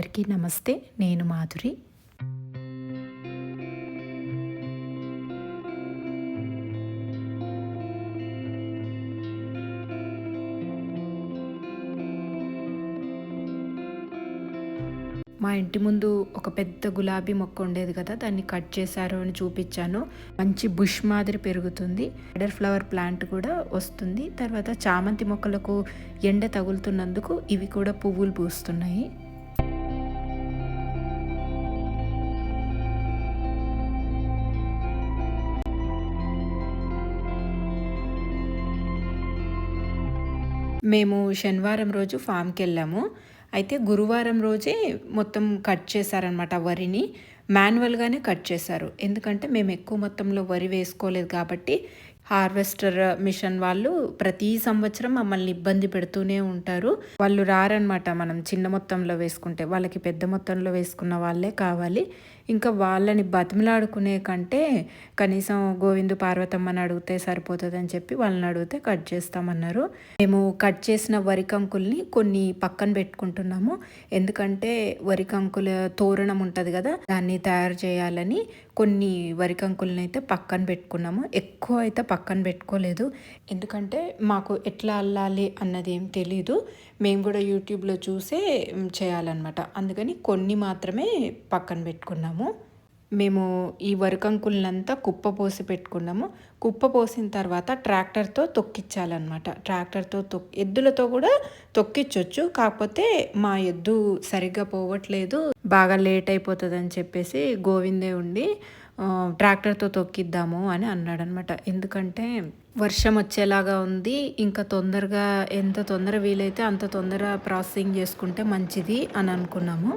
అందరికీ నమస్తే నేను మాధురి. మా ఇంటి ముందు ఒక పెద్ద గులాబీ మొక్క ఉండేది కదా దాన్ని కట్ చేశారు అని చూపించాను. మంచి బుష్ మాదిరి పెరుగుతుంది. బటర్ ఫ్లవర్ ప్లాంట్ కూడా వస్తుంది. తర్వాత చామంతి మొక్కలకు ఎండ తగులుతున్నందుకు ఇవి కూడా పువ్వులు పూస్తున్నాయి. మేము శనివారం రోజు ఫామ్కి వెళ్ళాము. అయితే గురువారం రోజే మొత్తం కట్ చేశారనమాట వరిని. మాన్యువల్గానే కట్ చేశారు. ఎందుకంటే మేము ఎక్కువ మొత్తంలో వరి వేసుకోలేదు కాబట్టి హార్వెస్టర్ మిషన్ వాళ్ళు ప్రతి సంవత్సరం మమ్మల్ని ఇబ్బంది పెడుతూనే ఉంటారు. వాళ్ళు రారనమాట మనం చిన్న మొత్తంలో వేసుకుంటే. వాళ్ళకి పెద్ద మొత్తంలో వేసుకున్న వాళ్ళే కావాలి. ఇంకా వాళ్ళని బతిమలాడుకునే కంటే కనీసం గోవిందు పార్వతమ్మని అడిగితే సరిపోతుందని చెప్పి వాళ్ళని అడిగితే కట్ చేస్తామన్నారు. మేము కట్ చేసిన వరి కంకుల్ని కొన్ని పక్కన పెట్టుకుంటున్నాము. ఎందుకంటే వరి కంకుల తోరణం ఉంటుంది కదా దాన్ని తయారు చేయాలని కొన్ని వరి కంకుల్ని అయితే పక్కన పెట్టుకున్నాము. ఎక్కువ అయితే పక్కన పెట్టుకోలేదు. ఎందుకంటే మాకు ఎట్లా అల్లాలి అన్నది ఏం తెలీదు. మేము కూడా యూట్యూబ్లో చూసే చేయాలన్నమాట. అందుకని కొన్ని మాత్రమే పక్కన పెట్టుకున్నాము. మేము ఈ వరకంకులంతా కుప్ప పోసి పెట్టుకున్నాము. కుప్ప పోసిన తర్వాత ట్రాక్టర్తో తొక్కిచ్చాలన్నమాట. ట్రాక్టర్తో తొక్ ఎద్దులతో కూడా తొక్కించవచ్చు కాకపోతే మా ఎద్దు సరిగ్గా పోవట్లేదు. బాగా లేట్ అయిపోతుంది అని చెప్పేసి గోవిందే ఉండి ట్రాక్టర్తో తొక్కిద్దాము అని అన్నాడనమాట ఎందుకంటే వర్షం వచ్చేలాగా ఉంది. ఇంకా తొందరగా ఎంత తొందర వీలైతే అంత తొందర ప్రాసెసింగ్ చేసుకుంటే మంచిది అని అనుకున్నాము.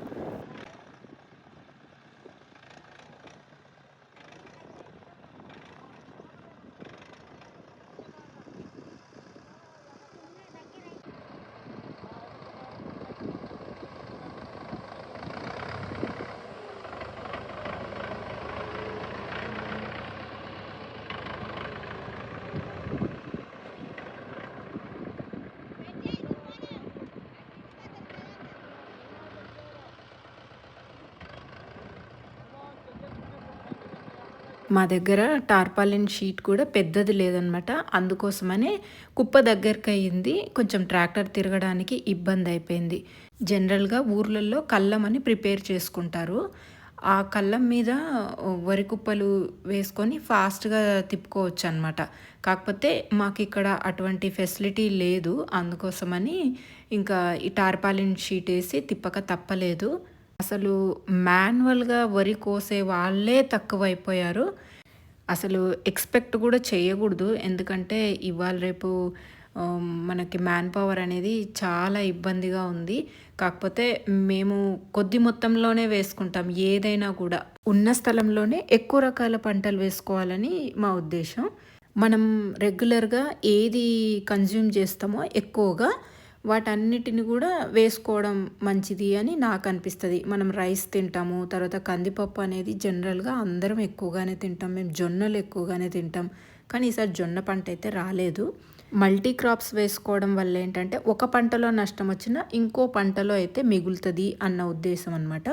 మా దగ్గర టార్పాలిన్ షీట్ కూడా పెద్దది లేదనమాట. అందుకోసమనే కుప్ప దగ్గరికి అయ్యింది కొంచెం ట్రాక్టర్ తిరగడానికి ఇబ్బంది అయిపోయింది. జనరల్గా ఊర్లలో కళ్ళం అని ప్రిపేర్ చేసుకుంటారు. ఆ కళ్ళం మీద వరి కుప్పలు వేసుకొని ఫాస్ట్గా తిప్పుకోవచ్చు అనమాట కాకపోతే మాకు ఇక్కడ అటువంటి ఫెసిలిటీ లేదు. అందుకోసమని ఇంకా ఈ టార్పాలిన్ షీట్ వేసి తిప్పక తప్పలేదు. అసలు మాన్యువల్గా వరి కోసే వాళ్ళే తక్కువైపోయారు. అసలు ఎక్స్పెక్ట్ కూడా చేయకూడదు. ఎందుకంటే ఇవాళ రేపు మనకి మ్యాన్ పవర్ అనేది చాలా ఇబ్బందిగా ఉంది. కాకపోతే మేము కొద్ది మొత్తంలోనే వేసుకుంటాం ఏదైనా కూడా. ఉన్న స్థలంలోనే ఎక్కువ రకాల పంటలు వేసుకోవాలని మా ఉద్దేశం. మనం రెగ్యులర్గా ఏది కన్జ్యూమ్ చేస్తామో ఎక్కువగా వాటన్నిటిని కూడా వేసుకోవడం మంచిది అని నాకు అనిపిస్తుంది మనం రైస్ తింటాము తర్వాత కందిపప్పు అనేది జనరల్గా అందరం ఎక్కువగానే తింటాం మేము జొన్నలు ఎక్కువగానే తింటాం. కానీ ఈసారి జొన్న పంట అయితే రాలేదు. మల్టీ క్రాప్స్ వేసుకోవడం వల్ల ఏంటంటే ఒక పంటలో నష్టం వచ్చినా ఇంకో పంటలో అయితే మిగులుతుంది అన్న ఉద్దేశం అనమాట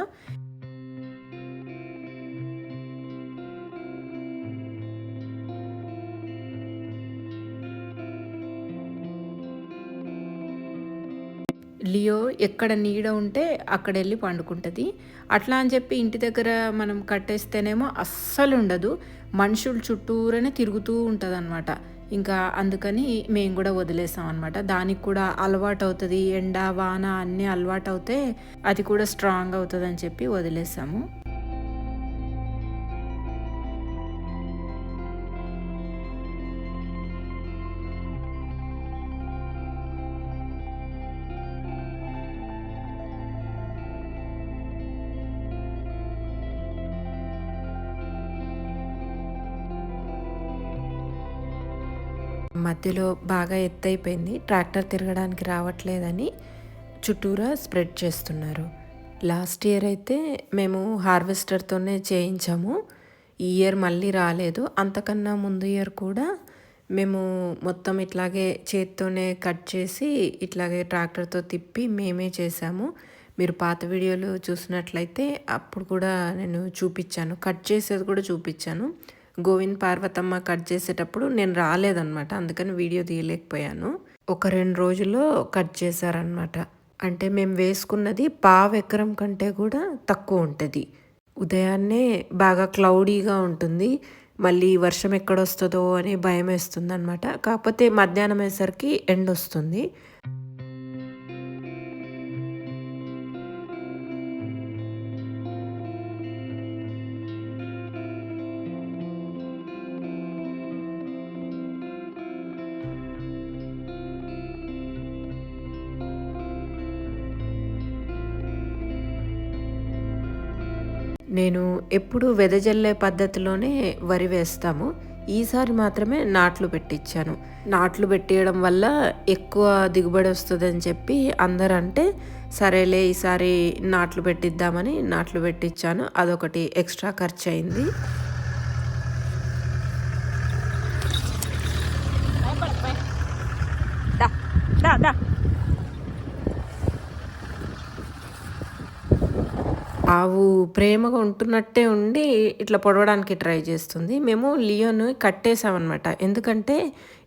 లియో ఎక్కడ నీడ ఉంటే అక్కడ వెళ్ళి పండుకుంటుంది. అట్లా అని చెప్పి ఇంటి దగ్గర మనం కట్టేస్తేనేమో అస్సలు ఉండదు. మనుషులు చుట్టూరనే తిరుగుతూ ఉంటుంది అనమాట ఇంకా అందుకని మేము కూడా వదిలేసాం అనమాట దానికి కూడా అలవాటు అవుతుంది ఎండ వాన అన్నీ అలవాటు అవుతే అది కూడా స్ట్రాంగ్ అవుతుంది అని చెప్పి వదిలేసాము. మధ్యలో బాగా ఎత్తైపోయింది. ట్రాక్టర్ తిరగడానికి రావట్లేదని చుట్టూరా స్ప్రెడ్ చేస్తున్నారు. లాస్ట్ ఇయర్ అయితే మేము హార్వెస్టర్తోనే చేయించాము. ఈ ఇయర్ మళ్ళీ రాలేదు. అంతకన్నా ముందు ఇయర్ కూడా మేము మొత్తం ఇట్లాగే చేత్తోనే కట్ చేసి ఇట్లాగే ట్రాక్టర్తో తిప్పి మేమే చేసాము మీరు పాత వీడియోలు చూసినట్లయితే అప్పుడు కూడా నేను చూపించాను. కట్ చేసేది కూడా చూపించాను. గోవింద్ పార్వతమ్మ కట్ చేసేటప్పుడు నేను రాలేదన్నమాట. అందుకని వీడియో తీయలేకపోయాను. ఒక రెండు రోజుల్లో కట్ చేశారనమాట అంటే మేము వేసుకున్నది పావు ఎకరం కంటే కూడా తక్కువ ఉంటుంది. ఉదయాన్నే బాగా క్లౌడీగా ఉంటుంది. మళ్ళీ వర్షం ఎక్కడొస్తుందో అని భయం వేస్తుంది అనమాట కాకపోతే మధ్యాహ్నం అయ్యేసరికి ఎండ వస్తుంది నేను ఎప్పుడు వెదజల్లే పద్ధతిలోనే వరి వేస్తాము. ఈసారి మాత్రమే నాట్లు పెట్టించాను నాట్లు పెట్టేయడం వల్ల ఎక్కువ దిగుబడి వస్తుందని చెప్పి అందరూ అంటే సరేలే ఈసారి నాట్లు పెట్టిద్దామని నాట్లు పెట్టించాను అదొకటి ఎక్స్ట్రా ఖర్చు అయింది దా దా ఆవు ప్రేమగా ఉంటున్నట్టే ఉండి ఇట్లా పొడవడానికి ట్రై చేస్తుంది. మేము లియోను కట్టేసామన్నమాట ఎందుకంటే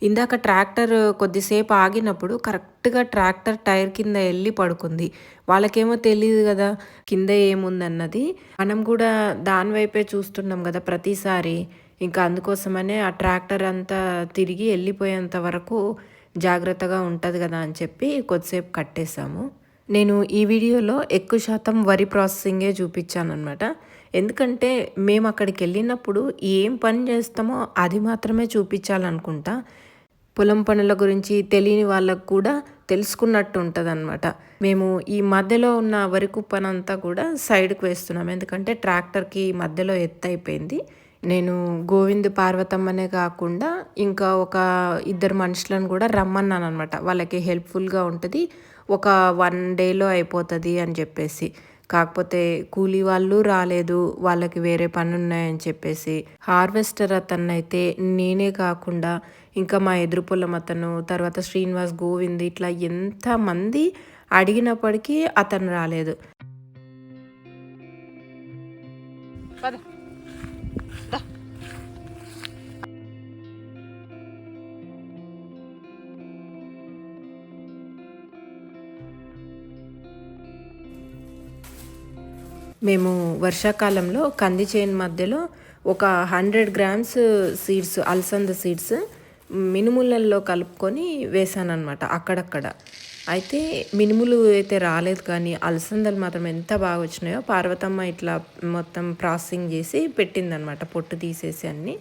ఇందాక ట్రాక్టర్ కొద్దిసేపు ఆగినప్పుడు కరెక్ట్గా ట్రాక్టర్ టైర్ కింద వెళ్ళి పడుకుంది. వాళ్ళకేమో తెలియదు కదా కింద ఏముందన్నది. మనం కూడా దాని వైపే చూస్తున్నాం కదా ప్రతిసారి. ఇంకా అందుకోసమనే ఆ ట్రాక్టర్ అంతా తిరిగి వెళ్ళిపోయేంత వరకు జాగ్రత్తగా ఉంటుంది కదా అని చెప్పి కొద్దిసేపు కట్టేశాము. నేను ఈ వీడియోలో ఎక్కువ శాతం వరి ప్రాసెసింగే చూపించాను అనమాట ఎందుకంటే మేము అక్కడికి వెళ్ళినప్పుడు ఏం పని చేస్తామో అది మాత్రమే చూపించాలనుకుంటా. పొలం పనుల గురించి తెలియని వాళ్ళకు కూడా తెలుసుకున్నట్టు ఉంటుందన్నమాట. మేము ఈ మధ్యలో ఉన్న వరి కుప్పనంతా కూడా సైడ్కి వేస్తున్నాం. ఎందుకంటే ట్రాక్టర్కి మధ్యలో ఎత్తు అయిపోయింది. నేను గోవింద్ పార్వతమ్మనే కాకుండా ఇంకా ఒక ఇద్దరు మనుషులను కూడా రమ్మన్నాను అనమాట వాళ్ళకి హెల్ప్ఫుల్గా ఉంటుంది. ఒక వన్ డేలో అయిపోతుంది అని చెప్పేసి. కాకపోతే కూలీ వాళ్ళు రాలేదు వాళ్ళకి వేరే పని ఉన్నాయని చెప్పేసి. హార్వెస్టర్ అతను అయితే నేనే కాకుండా ఇంకా మా ఎదురు పొలం అతను తర్వాత శ్రీనివాస్ గోవింద్ ఇట్లా ఎంతమంది అడిగినప్పటికీ అతను రాలేదు. మేము వర్షాకాలంలో కంది చేను మధ్యలో ఒక హండ్రెడ్ గ్రామ్స్ సీడ్స్ అలసంద సీడ్స్ మినుములలో కలుపుకొని వేసానమాట అక్కడక్కడ. అయితే మినుములు అయితే రాలేదు కానీ అలసందలు మాత్రం ఎంత బాగా వచ్చినాయో పార్వతమ్మ ఇట్లా మొత్తం ప్రాసెసింగ్ చేసి పెట్టిందనమాట పొట్టు తీసేసి అన్నీ.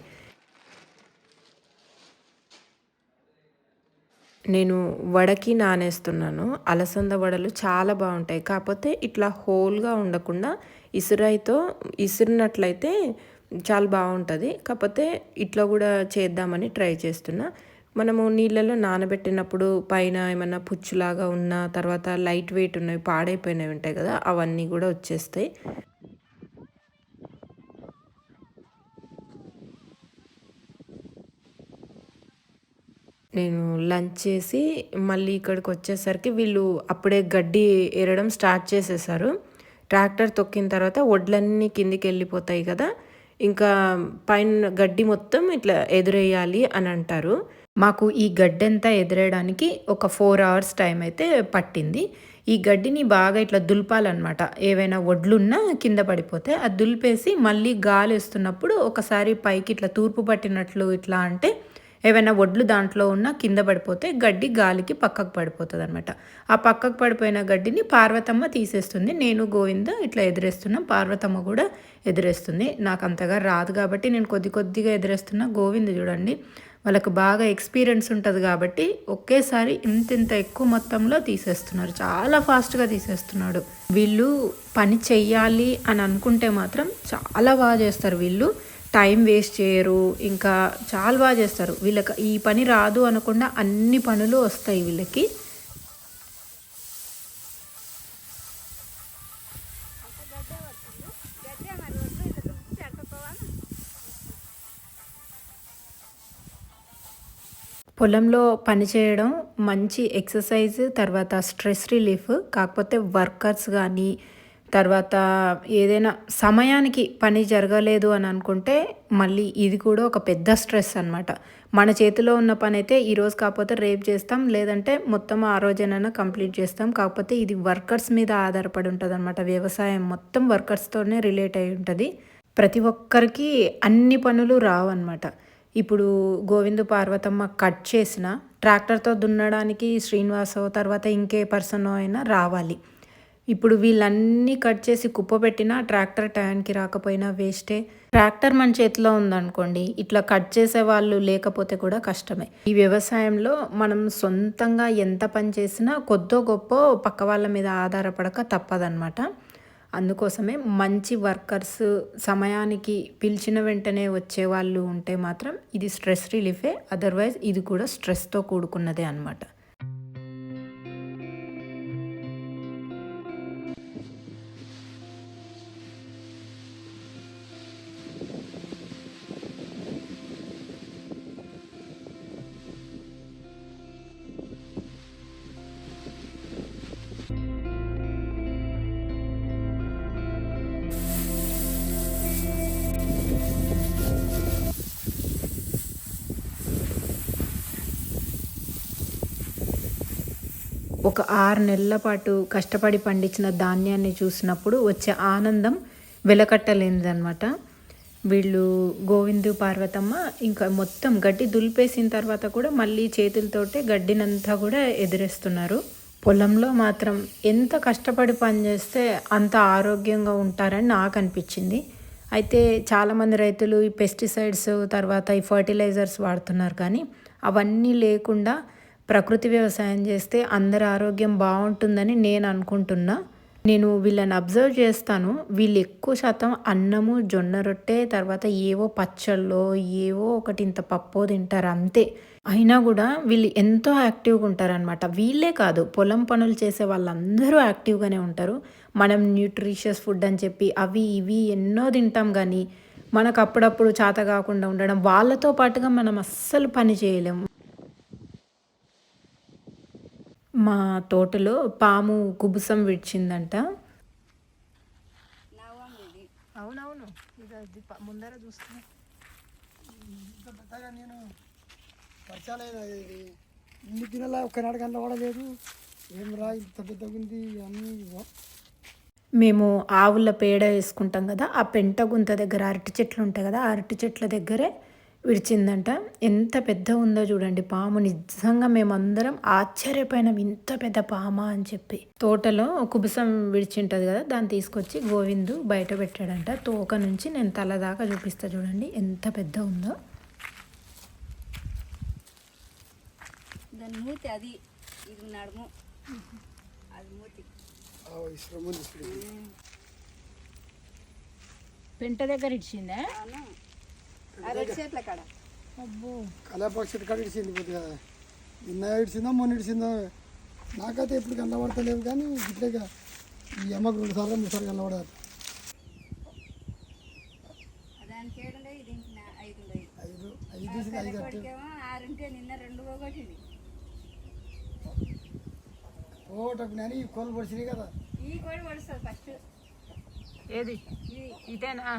నేను వడకి నానేస్తున్నాను. అలసంద వడలు చాలా బాగుంటాయి. కాకపోతే ఇట్లా హోల్గా ఉండకుండా ఇసురైతో ఇసిరినట్లయితే చాలా బాగుంటుంది. కాకపోతే ఇట్లా కూడా చేద్దామని ట్రై చేస్తున్నా. మనము నీళ్ళలో నానబెట్టినప్పుడు పైన ఏమన్నా పుచ్చులాగా ఉన్న తర్వాత లైట్ వెయిట్ ఉన్నవి పాడైపోయినవి ఉంటాయి కదా అవన్నీ కూడా వచ్చేస్తాయి. నేను లంచ్ చేసి మళ్ళీ ఇక్కడికి వచ్చేసరికి వీళ్ళు అప్పుడే గడ్డి ఎరడం స్టార్ట్ చేసేసారు. ట్రాక్టర్ తొక్కిన తర్వాత వడ్లన్నీ కిందికి వెళ్ళిపోతాయి కదా ఇంకా పైన గడ్డి మొత్తం ఇట్లా ఎదురేయాలి అని అంటారు. మాకు ఈ గడ్డి అంతా ఎదురేయడానికి ఒక ఫోర్ అవర్స్ టైం అయితే పట్టింది. ఈ గడ్డిని బాగా ఇట్లా దులపాలన్నమాట. ఏవైనా వడ్లున్నా కింద పడిపోతే అది దులిపేసి మళ్ళీ గాలి వేస్తున్నప్పుడు ఒకసారి పైకి ఇట్లా తూర్పు పట్టినట్లు ఇట్లా అంటే ఏవైనా వడ్లు దాంట్లో ఉన్న కింద పడిపోతే గడ్డి గాలికి పక్కకు పడిపోతుంది అనమాట ఆ పక్కకు పడిపోయిన గడ్డిని పార్వతమ్మ తీసేస్తుంది. నేను గోవింద ఇట్లా ఎదురేస్తున్నాం. పార్వతమ్మ కూడా ఎదురేస్తుంది. నాకు అంతగా రాదు కాబట్టి నేను కొద్ది కొద్దిగా ఎదురేస్తున్నా. గోవింద చూడండి వాళ్ళకు బాగా ఎక్స్పీరియన్స్ ఉంటుంది కాబట్టి ఒకేసారి ఇంత ఇంత ఎక్కువ మొత్తంలో తీసేస్తున్నారు. చాలా ఫాస్ట్గా తీసేస్తున్నాడు. వీళ్ళు పని చెయ్యాలి అని అనుకుంటే మాత్రం చాలా బాగా చేస్తారు వీళ్ళు. టైం వేస్ట్ చేయరు ఇంకా చాలా బాగా చేస్తారు. వీళ్ళకి ఈ పని రాదు అనకుండా అన్ని పనులు వస్తాయి వీళ్ళకి. పొలంలో పని చేయడం మంచి ఎక్సర్సైజ్ తర్వాత స్ట్రెస్ రిలీఫ్ కాకపోతే వర్కర్స్ కానీ తర్వాత ఏదైనా సమయానికి పని జరగలేదు అని అనుకుంటే మళ్ళీ ఇది కూడా ఒక పెద్ద స్ట్రెస్ అనమాట మన చేతిలో ఉన్న పని అయితే ఈరోజు కాకపోతే రేపు చేస్తాం లేదంటే మొత్తం ఆ రోజైనా కంప్లీట్ చేస్తాం. కాకపోతే ఇది వర్కర్స్ మీద ఆధారపడి ఉంటుంది అనమాట వ్యవసాయం మొత్తం వర్కర్స్తోనే రిలేట్ అయి ఉంటుంది. ప్రతి ఒక్కరికి అన్ని పనులు రావన్నమాట. ఇప్పుడు గోవిందు పార్వతమ్మ కట్ చేసిన ట్రాక్టర్తో దున్నడానికి శ్రీనివాసో తర్వాత ఇంకే పర్సన్ అయినా రావాలి. ఇప్పుడు వీళ్ళన్నీ కట్ చేసి కుప్పబెట్టినా ట్రాక్టర్ టయానికి రాకపోయినా వేస్టే. ట్రాక్టర్ మన చేతిలో ఉందనుకోండి ఇట్లా కట్ చేసే వాళ్ళు లేకపోతే కూడా కష్టమే. ఈ వ్యవసాయంలో మనం సొంతంగా ఎంత పని చేసినా కొద్దో గొప్ప పక్క వాళ్ళ మీద ఆధారపడక తప్పదన్నమాట. అందుకోసమే మంచి వర్కర్స్ సమయానికి పిలిచిన వెంటనే వచ్చే వాళ్ళు ఉంటే మాత్రం ఇది స్ట్రెస్ రిలీఫే అదర్వైజ్ ఇది కూడా స్ట్రెస్తో కూడుకున్నదే అనమాట ఒక ఆరు నెలల పాటు కష్టపడి పండించిన ధాన్యాన్ని చూసినప్పుడు వచ్చే ఆనందం వెలకట్టలేనిదనమాట వీళ్ళు గోవిందు పార్వతమ్మ ఇంకా మొత్తం గడ్డి దులిపేసిన తర్వాత కూడా మళ్ళీ చేతులతోటే గడ్డినంతా కూడా ఎదురేస్తున్నారు. పొలంలో మాత్రం ఎంత కష్టపడి పనిచేస్తే అంత ఆరోగ్యంగా ఉంటారని నాకు అనిపించింది. అయితే చాలామంది రైతులు ఈ పెస్టిసైడ్స్ తర్వాత ఈ ఫర్టిలైజర్స్ వాడుతున్నారు కానీ అవన్నీ లేకుండా ప్రకృతి వ్యవసాయం చేస్తే అందరి ఆరోగ్యం బాగుంటుందని నేను అనుకుంటున్నా. నేను వీళ్ళని అబ్జర్వ్ చేస్తాను. వీళ్ళు ఎక్కువ శాతం అన్నము జొన్న రొట్టె తర్వాత ఏవో పచ్చళ్ళో ఏవో ఒకటి ఇంత పప్పు తింటారు అంతే. అయినా కూడా వీళ్ళు ఎంతో యాక్టివ్గా ఉంటారనమాట వీళ్ళే కాదు పొలం పనులు చేసే వాళ్ళందరూ యాక్టివ్గానే ఉంటారు. మనం న్యూట్రిషియస్ ఫుడ్ అని చెప్పి అవి ఇవి ఎన్నో తింటాం కానీ మనకు అప్పుడప్పుడు చేత కాకుండా ఉండడం వాళ్ళతో పాటుగా మనం అస్సలు పని చేయలేము. మా తోటలో పాము కుబుసం విడిచిందంట. అవునవును. ముందర చూస్తున్నా. నేను పరిచయలేదు. ఇది ఇన్ని దినాల ఒక్కనాడు కన్నా కూడా లేదు. ఏం రా ఇంత పెద్దగా ఉంది అన్నీ. మేము ఆవుల పేడ వేసుకుంటాం కదా ఆ పెంట గుంత దగ్గర అరటి చెట్లు ఉంటాయి కదా ఆ అరటి చెట్ల దగ్గరే విడిచిందంట. ఎంత పెద్ద ఉందో చూడండి పాము. నిజంగా మేమందరం ఆశ్చర్యపోయినాం. ఇంత పెద్ద పామా అని చెప్పి. తోటలో కుబుసం విడిచింటది కదా దాన్ని తీసుకొచ్చి గోవిందు బయట పెట్టాడంట. తోక నుంచి నేను తల దాకా చూపిస్తా చూడండి. ఎంత పెద్ద ఉందో. దాని మూతి అది ఇది నడుము. అది మూతి. పెంట దగ్గర ఇచ్చిందా చెట్ల కాడ. ఇడిచింది కొద్దిగా నిన్న ఇడిచిందో మొన్న ఇడిచిందో నాకైతే ఎప్పుడు కనబడతలేవు కానీ ఇట్లేగా ఈ అమ్మకు రెండు సార్లు మూడు సార్లు కనబడాలి ఐదు ఐదు ఐదు నేను ఈ కోళ్ళు పొడిచినాయి కదా. ఈ కోడి పడుస్తుంది ఫస్ట్. ఏది? ఇది. ఇదేనా?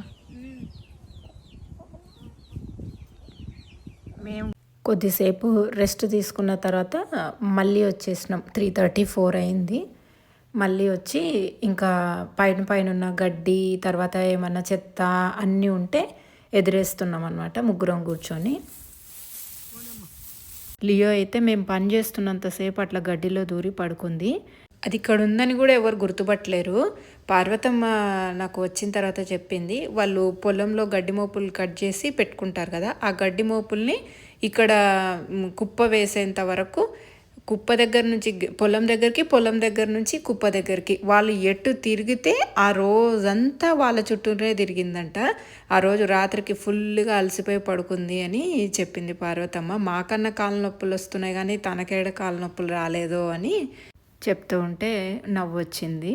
మేము కొద్దిసేపు రెస్ట్ తీసుకున్న తర్వాత మళ్ళీ వచ్చేసినాం. త్రీ థర్టీ ఫోర్ అయింది. మళ్ళీ వచ్చి ఇంకా పైన పైన ఉన్న గడ్డి తర్వాత ఏమన్నా చెత్త అన్నీ ఉంటే ఎదిరేస్తున్నాం అనమాట ముగ్గురం కూర్చొని. లియో అయితే మేము పని చేస్తున్నంతసేపు అట్లా గడ్డిలో దూరి పడుకుంది. అది ఇక్కడ ఉందని కూడా ఎవరు గుర్తుపట్టలేరు. పార్వతమ్మ నాకు వచ్చిన తర్వాత చెప్పింది వాళ్ళు పొలంలో గడ్డి మోపులు కట్ చేసి పెట్టుకుంటారు కదా ఆ గడ్డి మోపుల్ని ఇక్కడ కుప్ప వేసేంత వరకు కుప్ప దగ్గర నుంచి పొలం దగ్గరికి పొలం దగ్గర నుంచి కుప్ప దగ్గరికి. వాళ్ళు ఎటు తిరిగితే ఆ రోజంతా వాళ్ళ చుట్టూనే తిరిగిందంట. ఆ రోజు రాత్రికి ఫుల్గా అలసిపోయి పడుకుంది అని చెప్పింది పార్వతమ్మ. మాకన్నా కాళ్ళ నొప్పులు వస్తున్నాయి కానీ తనకేడ కాళ్ళ నొప్పులు రాలేదో అని చెప్తూ ఉంటే నవ్వు వచ్చింది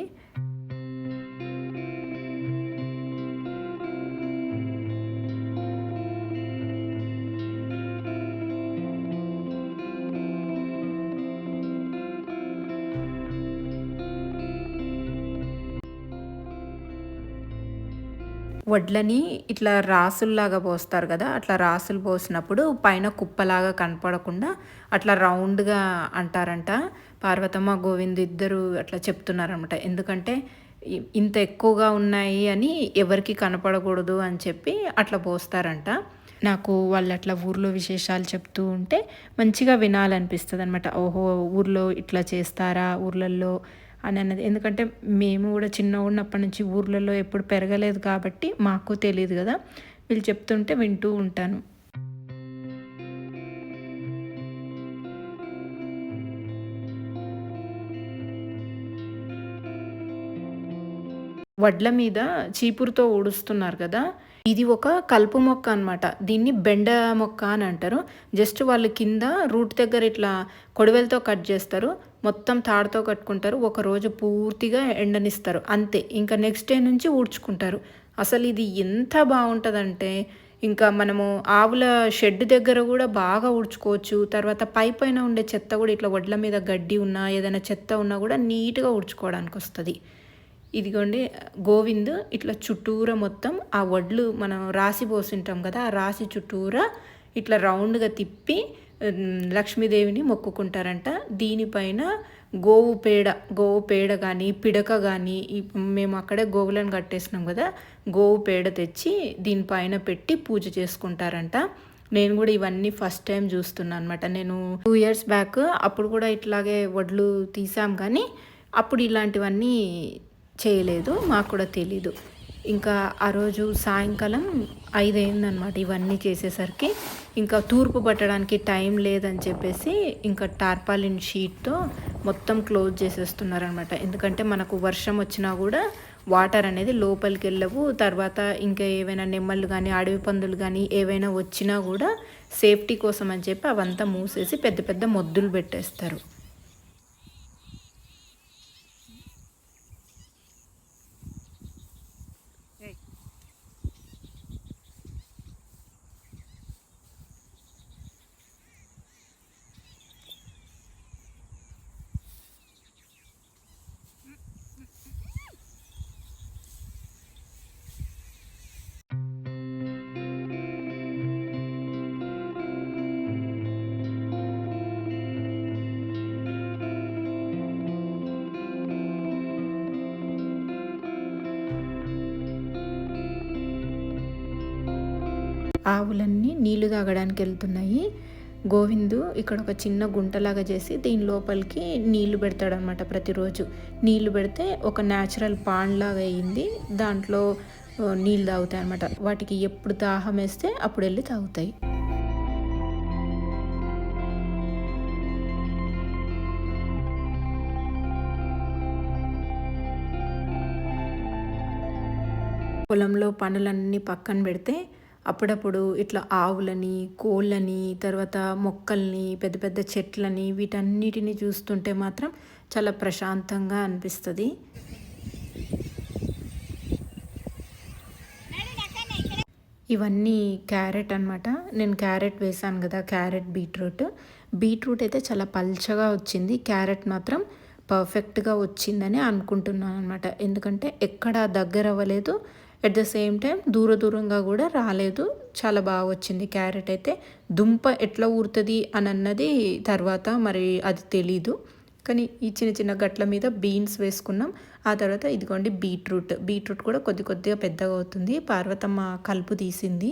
వడ్లని ఇట్లా రాసుల్లాగా పోస్తారు కదా అట్లా రాసులు పోసినప్పుడు పైన కుప్పలాగా కనపడకుండా అట్లా రౌండ్గా అంటారంట. పార్వతమ్మ గోవింద్ ఇద్దరు అట్లా చెప్తున్నారనమాట ఎందుకంటే ఇంత ఎక్కువగా ఉన్నాయి అని ఎవరికి కనపడకూడదు అని చెప్పి అట్లా పోస్తారంట. నాకు వాళ్ళు అట్లా ఊర్లో విశేషాలు చెప్తూ ఉంటే మంచిగా వినాలనిపిస్తుంది అనమాట ఓహో ఊర్లో ఇట్లా చేస్తారా ఊర్లలో అని అన్నది. ఎందుకంటే మేము కూడా చిన్న ఉన్నప్పటి నుంచి ఊర్లలో ఎప్పుడు పెరగలేదు కాబట్టి మాకు తెలియదు కదా. వీళ్ళు చెప్తుంటే వింటూ ఉంటాను. వడ్ల మీద చీపురుతో ఊడుస్తున్నారు కదా. ఇది ఒక కలుపు మొక్క అన్నమాట. దీన్ని బెండ మొక్క అని అంటారు. జస్ట్ వాళ్ళు కింద రూట్ దగ్గర ఇట్లా కొడవలతో కట్ చేస్తారు. మొత్తం తాడుతో కట్టుకుంటారు. ఒక రోజు పూర్తిగా ఎండనిస్తారు. అంతే. ఇంకా నెక్స్ట్ డే నుంచి ఊడ్చుకుంటారు. అసలు ఇది ఎంత బాగుంటుందంటే ఇంకా మనము ఆవుల షెడ్ దగ్గర కూడా బాగా ఊడ్చుకోవచ్చు. తర్వాత పై పైన ఉండే చెత్త కూడా ఇట్లా వడ్ల మీద గడ్డి ఉన్నా ఏదైనా చెత్త ఉన్నా కూడా నీట్గా ఊడ్చుకోవడానికి వస్తుంది ఇదిగోండి గోవింద్ ఇట్లా చుట్టూరా మొత్తం ఆ వడ్లు మనం రాసి పోసింటాం కదా ఆ రాసి చుట్టూరా ఇట్లా రౌండ్గా తిప్పి లక్ష్మీదేవిని మొక్కుకుంటారంట. దీనిపైన గోవు పేడ గోవు పేడ కానీ పిడక కానీ మేము అక్కడే గోవులను కట్టేసినాం కదా గోవు పేడ తెచ్చి దీనిపైన పెట్టి పూజ చేసుకుంటారంట. నేను కూడా ఇవన్నీ ఫస్ట్ టైం చూస్తున్నాను అనమాట నేను టూ ఇయర్స్ బ్యాక్ అప్పుడు కూడా ఇట్లాగే వడ్లు తీసాం కానీ అప్పుడు ఇలాంటివన్నీ చేయలేదు మాకు కూడా తెలీదు. ఇంకా ఆ రోజు సాయంకాలం ఐదైందనమాట ఇవన్నీ చేసేసరికి. ఇంకా తూర్పు పట్టడానికి టైం లేదని చెప్పేసి ఇంకా టార్పాలిన్ షీట్తో మొత్తం క్లోజ్ చేసేస్తున్నారనమాట ఎందుకంటే మనకు వర్షం వచ్చినా కూడా వాటర్ అనేది లోపలికి వెళ్ళవు. తర్వాత ఇంకా ఏవైనా నెమ్మలు కానీ అడవి పందులు కానీ ఏవైనా వచ్చినా కూడా సేఫ్టీ కోసం అని చెప్పి అవంతా మూసేసి పెద్ద పెద్ద మొద్దులు పెట్టేస్తారు. ఆవులన్నీ నీళ్ళు తాగడానికి వెళ్తున్నాయి గోవిందు ఇక్కడ ఒక చిన్న గుంటలాగా చేసి దీని లోపలికి నీళ్ళు పెడతాడనమాట ప్రతిరోజు. నీళ్ళు పెడితే ఒక న్యాచురల్ పాండ్ లాగా అయింది. దాంట్లో నీళ్ళు తాగుతాయి అనమాట వాటికి ఎప్పుడు దాహం వేస్తే అప్పుడు వెళ్ళి తాగుతాయి. పొలంలో పనులన్నీ పక్కన పెడితే అప్పుడప్పుడు ఇట్లా ఆవులని కోళ్ళని తర్వాత మొక్కల్ని పెద్ద పెద్ద చెట్లని వీటన్నిటిని చూస్తుంటే మాత్రం చాలా ప్రశాంతంగా అనిపిస్తుంది. ఇవన్నీ క్యారెట్ అన్నమాట. నేను క్యారెట్ వేసాను కదా క్యారెట్ బీట్రూట్. బీట్రూట్ అయితే చాలా పల్చగా వచ్చింది. క్యారెట్ మాత్రం పర్ఫెక్ట్గా వచ్చిందని అనుకుంటున్నాను అనమాట ఎందుకంటే ఎక్కడ దగ్గర అవ్వలేదు ఎట్ ద సేమ్ టైం దూర దూరంగా కూడా రాలేదు. చాలా బాగా వచ్చింది క్యారెట్ అయితే. దుంప ఎట్లా ఊరుతుంది అని అన్నది తర్వాత మరి అది తెలీదు. కానీ ఈ చిన్న చిన్న గట్ల మీద బీన్స్ వేసుకున్నాం. ఆ తర్వాత ఇదిగోండి బీట్రూట్. బీట్రూట్ కూడా కొద్ది కొద్దిగా పెద్దగా అవుతుంది. పార్వతమ్మ కలుపు తీసింది.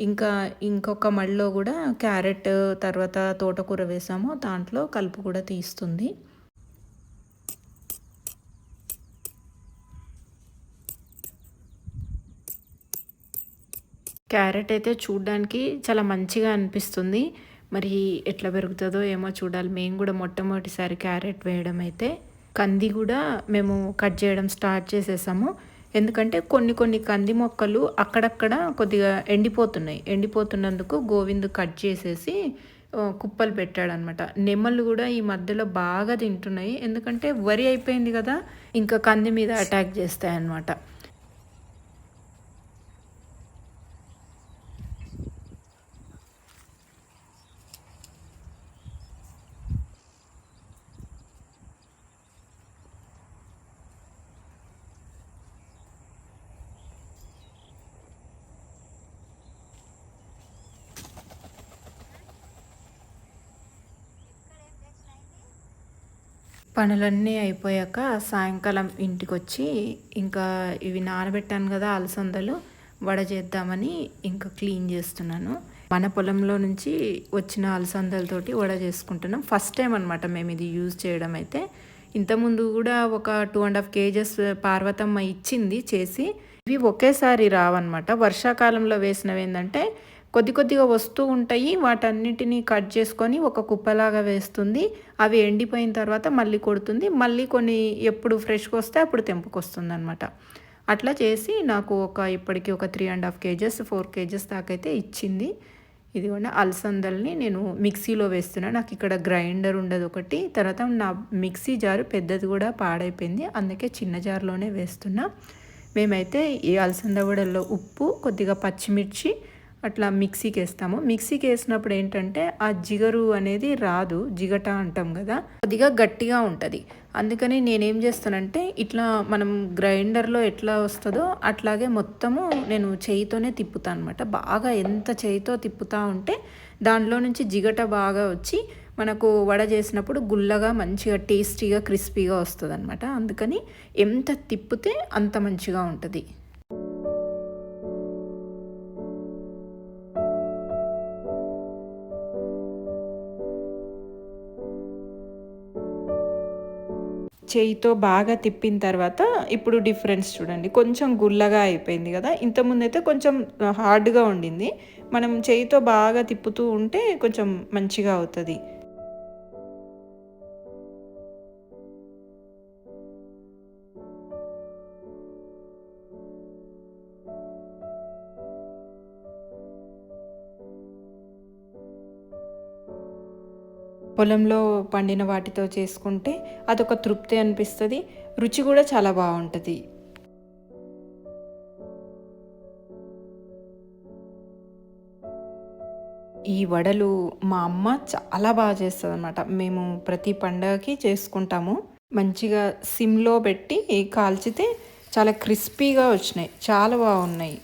ఇంకా ఇంకొక మళ్ళీ కూడా క్యారెట్ తర్వాత తోటకూర వేసాము. దాంట్లో కలుపు కూడా తీస్తుంది. క్యారెట్ అయితే చూడ్డానికి చాలా మంచిగా అనిపిస్తుంది. మరి ఎట్లా పెరుగుతుందో ఏమో చూడాలి. మేము కూడా మొట్టమొదటిసారి క్యారెట్ వేయడం అయితే కంది కూడా మేము కట్ చేయడం స్టార్ట్ చేసేసాము. ఎందుకంటే కొన్ని కొన్ని కంది మొక్కలు అక్కడక్కడ కొద్దిగా ఎండిపోతున్నాయి. ఎండిపోతున్నందుకు గోవింద్ కట్ చేసేసి కుప్పలు పెట్టాడనమాట నెమ్మలు కూడా ఈ మధ్యలో బాగా తింటున్నాయి. ఎందుకంటే వరి అయిపోయింది కదా ఇంకా కంది మీద అటాక్ చేస్తాయి అన్నమాట పనులన్నీ అయిపోయాక సాయంకాలం ఇంటికి వచ్చి ఇంకా ఇవి నానబెట్టాను కదా అలసందలు వడ చేద్దామని ఇంకా క్లీన్ చేస్తున్నాను. మన పొలంలో నుంచి వచ్చిన అలసందలతోటి వడ చేసుకుంటున్నాం. ఫస్ట్ టైం అనమాట మేము ఇది యూజ్ చేయడం అయితే. ఇంతకుముందు కూడా ఒక two and half KGs Parvathamma ఇచ్చింది చేసి. ఇవి ఒకేసారి రావన్నమాట. వర్షాకాలంలో వేసినవి ఏంటంటే కొద్ది కొద్దిగా వస్తూ ఉంటాయి. వాటన్నిటిని కట్ చేసుకొని ఒక కుప్పలాగా వేస్తుంది. అవి ఎండిపోయిన తర్వాత మళ్ళీ కొడుతుంది. మళ్ళీ కొన్ని ఎప్పుడు ఫ్రెష్గా వస్తే అప్పుడు తెంపుకొస్తుంది అనమాట అట్లా చేసి నాకు ఒక ఇప్పటికి ఒక three and half KGs four KGs దాకా అయితే ఇచ్చింది. ఇది కూడా అలసందల్ని నేను మిక్సీలో వేస్తున్నాను నాకు ఇక్కడ గ్రైండర్ ఉండదు ఒకటి. తర్వాత నా మిక్సీ జారు పెద్దది కూడా పాడైపోయింది. అందుకే చిన్న జార్లోనే వేస్తున్నా. మేమైతే ఈ అలసంద వడల్లో ఉప్పు కొద్దిగా పచ్చిమిర్చి అట్లా మిక్సీకి వేస్తాము మిక్సీకి వేసినప్పుడు ఏంటంటే ఆ జిగరు అనేది రాదు. జిగట అంటాం కదా. కొద్దిగా గట్టిగా ఉంటుంది. అందుకని నేనేం చేస్తానంటే ఇట్లా మనం గ్రైండర్లో ఎట్లా వస్తుందో అట్లాగే మొత్తము నేను చేయితోనే తిప్పుతాను అనమాట బాగా ఎంత చేయితో తిప్పుతా ఉంటే దానిలో నుంచి జిగట బాగా వచ్చి మనకు వడ చేసినప్పుడు గుల్లగా మంచిగా టేస్టీగా క్రిస్పీగా వస్తుంది అనమాట అందుకని ఎంత తిప్పితే అంత మంచిగా ఉంటుంది. చేయితో బాగా తిప్పిన తర్వాత ఇప్పుడు డిఫరెన్స్ చూడండి. కొంచెం గుల్లగా అయిపోయింది కదా. ఇంతకుముందు అయితే కొంచెం హార్డ్గా ఉండింది. మనం చేయితో బాగా తిప్పుతూ ఉంటే కొంచెం మంచిగా అవుతుంది. పొలంలో పండిన వాటితో చేసుకుంటే అదొక తృప్తి అనిపిస్తుంది. రుచి కూడా చాలా బాగుంటుంది. ఈ వడలు మా అమ్మ చాలా బాగా చేస్తుంది అనమాట మేము ప్రతి పండగకి చేసుకుంటాము. మంచిగా సిమ్లో పెట్టి కాల్చితే చాలా క్రిస్పీగా వచ్చినాయి. చాలా బాగున్నాయి.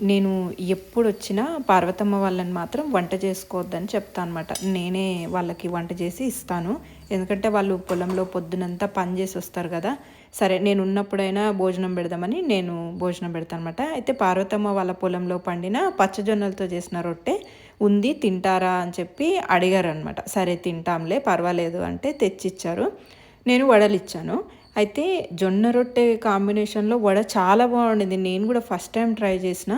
నేను ఎప్పుడు వచ్చినా పార్వతమ్మ వాళ్ళని మాత్రం వంట చేసుకోవద్దని చెప్తాను అనమాట నేనే వాళ్ళకి వంట చేసి ఇస్తాను. ఎందుకంటే వాళ్ళు పొలంలో పొద్దునంతా పని చేసి వస్తారు కదా. సరే నేను ఉన్నప్పుడైనా భోజనం పెడదామని నేను భోజనం పెడతాను అనమాట అయితే పార్వతమ్మ వాళ్ళ పొలంలో పండిన పచ్చజొన్నలతో చేసిన రొట్టె ఉంది తింటారా అని చెప్పి అడిగారు అనమాట సరే తింటాంలే పర్వాలేదు అంటే తెచ్చిచ్చారు. నేను వడలిచ్చాను. అయితే జొన్న రొట్టె కాంబినేషన్లో వడ చాలా బాగుండింది. నేను కూడా ఫస్ట్ టైం ట్రై చేసిన.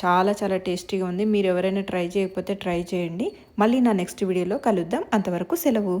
చాలా చాలా టేస్టీగా ఉంది. మీరు ఎవరైనా ట్రై చేయకపోతే ట్రై చేయండి. మళ్ళీ నా నెక్స్ట్ వీడియోలో కలుద్దాం. అంతవరకు సెలవు.